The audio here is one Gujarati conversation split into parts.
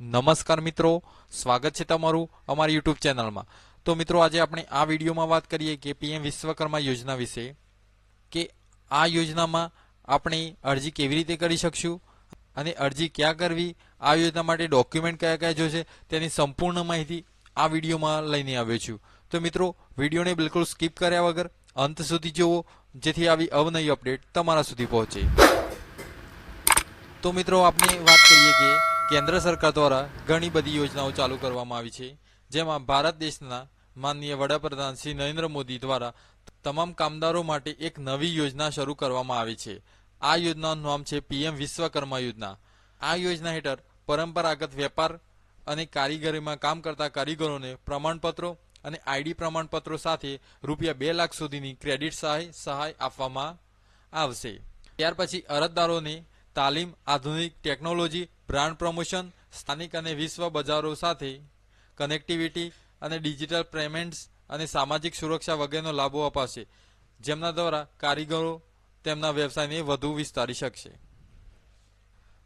નમસ્કાર મિત્રો. સ્વાગત છે તમારું અમારી યુટ્યુબ ચેનલમાં. તો મિત્રો, આજે આપણે આ વિડીયોમાં વાત કરીએ કે પીએમ વિશ્વકર્મા યોજના વિશે કે આ યોજનામાં આપણે અરજી કેવી રીતે કરી શકશું અને અરજી ક્યાં કરવી, આ યોજના માટે ડોક્યુમેન્ટ કયા કયા જોશે તેની સંપૂર્ણ માહિતી આ વિડીયોમાં લઈને આવ્યો છું. તો મિત્રો, વિડીયોને બિલકુલ સ્કીપ કર્યા વગર અંત સુધી જુઓ, જેથી આવી અવનવી અપડેટ તમારા સુધી પહોંચે. તો મિત્રો આપણે વાત કરીએ કે કેન્દ્ર સરકાર દ્વારા ઘણી બધી યોજનાઓ ચાલુ કરવામાં આવી છે. જેમાં ભારત દેશના માનનીય વડાપ્રધાન શ્રી નરેન્દ્ર મોદી દ્વારા તમામ કામદારો માટે એક નવી યોજના શરૂ કરવામાં આવી છે. આ યોજનાનું નામ છે પીએમ વિશ્વકર્મા યોજના. આ યોજના હેઠળ પરંપરાગત વેપાર અને કારીગરીમાં કામ કરતા કારીગરોને પ્રમાણપત્રો અને આઈડી પ્રમાણપત્રો સાથે રૂપિયા બે લાખ સુધીની ક્રેડિટ સહાય સહાય આપવામાં આવશે. ત્યાર પછી અરજદારોને તાલીમ, આધુનિક ટેકનોલોજી, બ્રાન્ડ પ્રમોશન, સ્થાનિક અને વિશ્વ બજારો સાથે કનેક્ટિવિટી અને ડિજિટલ પેમેન્ટ્સ અને સામાજિક સુરક્ષા વગેરેનો લાભો અપાશે, જેમના દ્વારા કારીગરો તેમના વ્યવસાયને વધુ વિસ્તારી શકશે.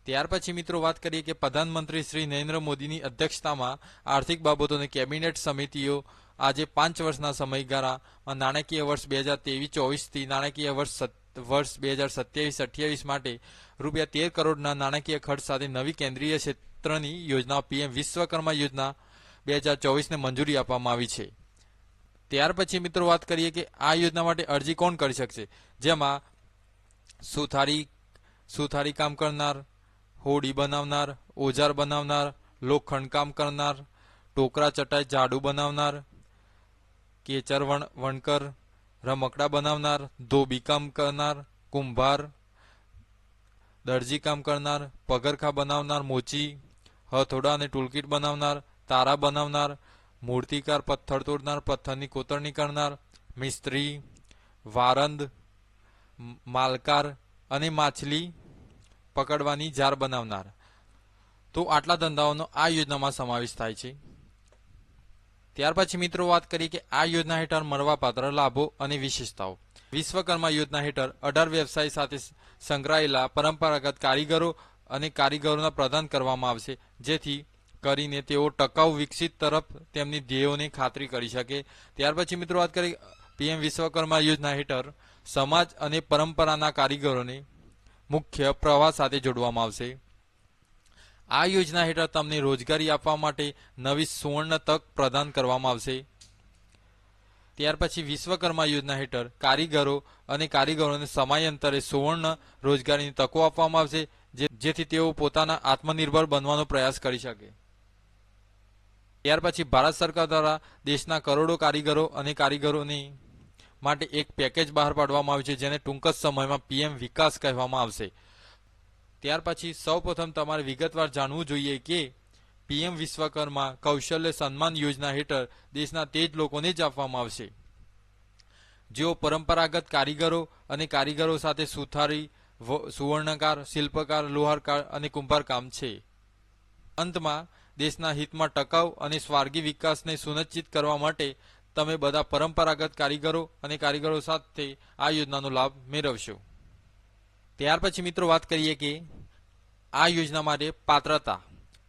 ત્યાર પછી મિત્રો વાત કરીએ કે પ્રધાનમંત્રી શ્રી નરેન્દ્ર મોદીની અધ્યક્ષતામાં આર્થિક બાબતોની કેબિનેટ સમિતિઓ આજે પાંચ વર્ષના સમયગાળામાં નાણાકીય વર્ષ બે હજાર તેવીસ ચોવીસથી નાણાકીય વર્ષ વર્ષ બે હજાર સત્યાવીસ, અઠ્યાવીસ માટે રૂપિયા તેર કરોડના નાણાકીય ખર્ચ સાથે નવી કેન્દ્રીય ક્ષેત્રની યોજના પીએમ વિશ્વકર્મા યોજના બે હજાર ચોવીસને મંજૂરી આપવામાં આવી છે. ત્યાર પછી મિત્રો વાત કરીએ કે આ યોજના માટે અરજી કોણ કરી શકશે? જેમાં સુથારી સુથારી કામ કરનાર, હોડી બનાવનાર, ઓજાર બનાવનાર, લોખંડ કામ કરનાર ટોકરા ચટાઈ જાડુ બનાવનાર, કેચર વણ વણકર રમકડા બનાવનાર, ધોબી કામ કરનાર, કુંભાર, દરજી કામ કરનાર, પગરખા બનાવનાર, મોચી, હથોડા અને ટૂલકીટ બનાવનાર, તારા બનાવનાર, મૂર્તિકાર, પથ્થર તોડનાર, પથ્થરની કોતરણી કરનાર મિસ્ત્રી, વારંદ, માલકાર અને માછલી પકડવાની જાર બનાવનાર. તો આટલા ધંધાઓનો આ યોજનામાં સમાવેશ થાય છે. ત્યાર પછી મિત્રો વાત કરીએ કે આ યોજના હેઠળ મળવાપાત્ર લાભો અને વિશેષતાઓ. વિશ્વકર્મા યોજના હેઠળ અઢાર વ્યવસાય સાથે સંકળાયેલા પરંપરાગત કારીગરો અને કારીગરોના પ્રદાન કરવામાં આવશે, જેથી કરીને તેઓ ટકાઉ વિકસિત તરફ તેમની ધ્યેયોની ખાતરી કરી શકે. ત્યાર પછી મિત્રો વાત કરીએ, પીએમ વિશ્વકર્મા યોજના હેઠળ સમાજ અને પરંપરાના કારીગરોને મુખ્ય પ્રવાહ સાથે જોડવામાં આવશે. આ યોજના હેઠળ તમને રોજગારી આપવા માટે નવી સુવર્ણ તક પ્રદાન કરવામાં આવશે. ત્યાર પછી વિશ્વકર્મા યોજના હેઠળ કારીગરો અને કારીગરોને સમયાંતરે સુવર્ણ રોજગારીની તકો આપવામાં આવશે જેથી તેઓ પોતાના આત્મનિર્ભર બનવાનો પ્રયાસ કરી શકે. ત્યાર પછી ભારત સરકાર દ્વારા દેશના કરોડો કારીગરો અને કારીગરોની માટે એક પેકેજ બહાર પાડવામાં આવ્યું છે, જેને ટૂંક જ સમયમાં પીએમ વિકાસ કહેવામાં આવશે. ત્યાર પછી સૌપ્રથમ તમારે વિગતવાર જાણવું જોઈએ કે પીએમ વિશ્વકર્મા કૌશલ્ય સન્માન યોજના હેઠળ દેશના તે જ લોકોને જ આપવામાં આવશે. જેઓ પરંપરાગત કારીગરો અને કારીગરો સાથે સુથારી સુવર્ણકાર, શિલ્પકાર, લોહારકાર અને કુંભારકામ છે. અંતમાં દેશના હિતમાં ટકાઉ અને સ્વાર્ગી વિકાસને સુનિશ્ચિત કરવા માટે તમે બધા પરંપરાગત કારીગરો અને કારીગરો સાથે આ યોજનાનો લાભ મેળવશો. ત્યાર પછી મિત્રો વાત કરીએ કે આ યોજના માટે પાત્રતા,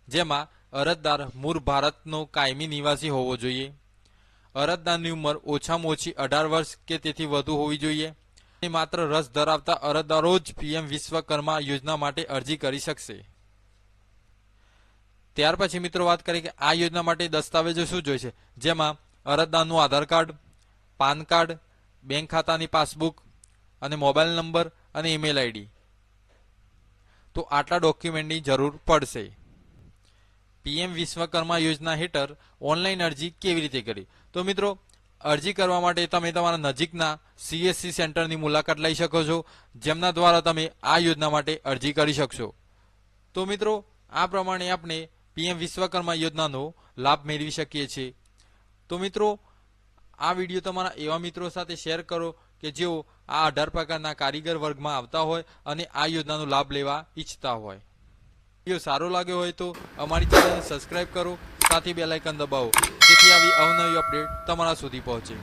જેમાં અરજદાર મૂળ ભારતનો કાયમી નિવાસી હોવો જોઈએ. અરજદારની ઉંમર ઓછામાં ઓછી અઢાર વર્ષ કે તેથી વધુ હોવી જોઈએ. માત્ર રસ ધરાવતા અરજદારો જ પીએમ વિશ્વકર્મા યોજના માટે અરજી કરી શકશે. ત્યાર પછી મિત્રો વાત કરીએ કે આ યોજના માટે દસ્તાવેજો શું જોઈશે? જેમાં અરજદારનું Aadhaar card, PAN card, bank ખાતાની પાસબુક અને મોબાઈલ નંબર અને ઈમેલ આઈડી તો આટલા ડોક્યુમેન્ટની જરૂર પડશે. પીએમ વિશ્વકર્મા યોજના હેઠળ ઓનલાઈન અરજી કેવી રીતે કરી? તો મિત્રો, અરજી કરવા માટે તમે તમારા નજીકના સીએસસી સેન્ટરની મુલાકાત લઈ શકો છો, જેમના દ્વારા તમે આ યોજના માટે અરજી કરી શકશો. તો મિત્રો, આ પ્રમાણે આપણે પીએમ વિશ્વકર્મા યોજનાનો લાભ મેળવી શકીએ છીએ. તો મિત્રો, આ વીડિયો તમારા એવા મિત્રો સાથે શેર કરો કે જેઓ આ અઢાર પ્રકારના કારીગર વર્ગમાં આવતા હોય અને આ યોજનાનો લાભ લેવા ઈચ્છતા હોય. વીડિયો સારો લાગ્યો હોય તો અમારી ચેનલને સબસ્ક્રાઇબ કરો, સાથે બેલાઇકન દબાવો, જેથી આવી અવનવી અપડેટ તમારા સુધી પહોંચે.